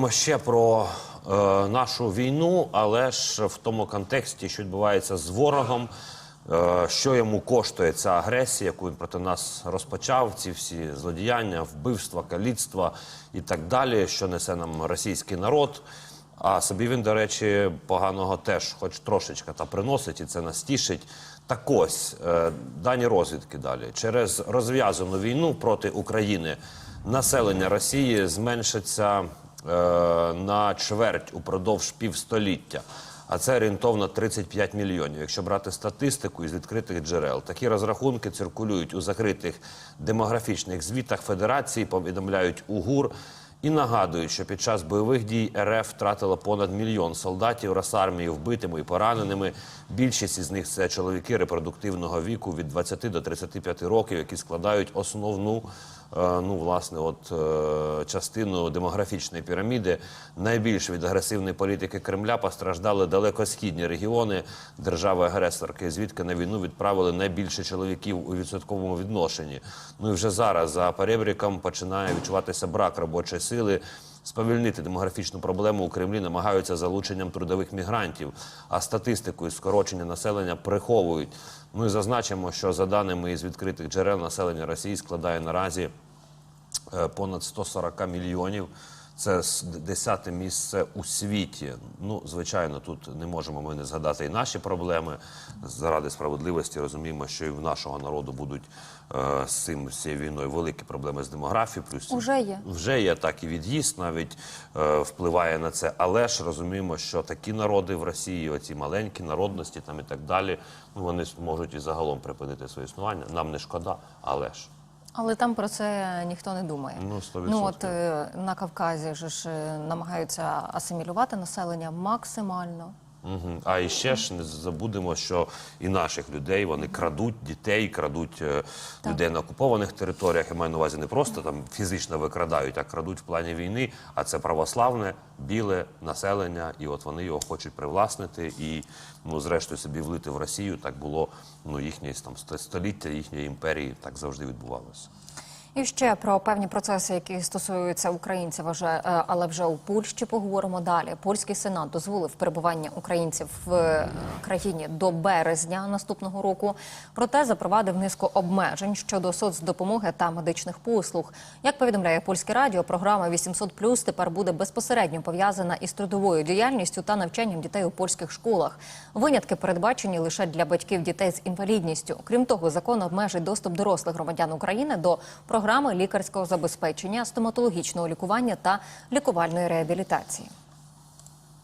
Ми ще про е, нашу війну, але ж в тому контексті, що відбувається з ворогом, е, що йому коштує ця агресія, яку він проти нас розпочав, ці всі злодіяння, вбивства, каліцтва і так далі, що несе нам російський народ. А собі він, до речі, поганого теж, хоч трошечки, та приносить, і це нас тішить. Так ось е, дані розвідки далі через розв'язану війну проти України населення Росії зменшиться на чверть упродовж півстоліття. А це орієнтовно 35 мільйонів. Якщо брати статистику із відкритих джерел, такі розрахунки циркулюють у закритих демографічних звітах Федерації, повідомляють УГУР і нагадують, що під час бойових дій РФ втратила понад мільйон солдатів Росармії вбитими і пораненими. Більшість із них це чоловіки репродуктивного віку від 20 до 35 років, які складають основну е, ну, власне, от е, частину демографічної піраміди. Найбільше від агресивної політики Кремля постраждали далекосхідні регіони держави-агресорки, звідки на війну відправили найбільше чоловіків у відсотковому відношенні. Ну і вже зараз за перебріком починає відчуватися брак робочої сили. Сповільнити демографічну проблему у Кремлі намагаються залученням трудових мігрантів, а статистику із скорочення населення приховують. Ну і зазначимо, що за даними із відкритих джерел населення Росії складає наразі е, понад 140 мільйонів. Це десяте місце у світі. Ну, звичайно, тут не можемо ми не згадати і наші проблеми. Заради справедливості розуміємо, що і в нашого народу будуть е, з цим з цією війною великі проблеми з демографією. Плюс Уже є. вже є так і від'їзд навіть е, впливає на це. Але ж розуміємо, що такі народи в Росії, оці маленькі народності там і так далі, ну вони можуть і загалом припинити своє існування. Нам не шкода, але ж. Але там про це ніхто не думає. Ну, 100%. ну от е, на Кавказі ж е, намагаються асимілювати населення максимально. Угу. А і ще ж не забудемо, що і наших людей вони крадуть дітей, крадуть е, людей на окупованих територіях. Я маю на увазі не просто там фізично викрадають, а крадуть в плані війни. А це православне біле населення, і от вони його хочуть привласнити і ну зрештою собі влити в Росію. Так було ну їхнє там сто- століття їхньої імперії. Так завжди відбувалося. І ще про певні процеси, які стосуються українців, е, але вже у Польщі поговоримо далі. Польський сенат дозволив перебування українців в е, країні до березня наступного року. Проте запровадив низку обмежень щодо соцдопомоги та медичних послуг. Як повідомляє польське радіо, програма 800+, тепер буде безпосередньо пов'язана із трудовою діяльністю та навчанням дітей у польських школах. Винятки передбачені лише для батьків дітей з інвалідністю. Крім того, закон обмежить доступ дорослих громадян України до програми лікарського забезпечення, стоматологічного лікування та лікувальної реабілітації.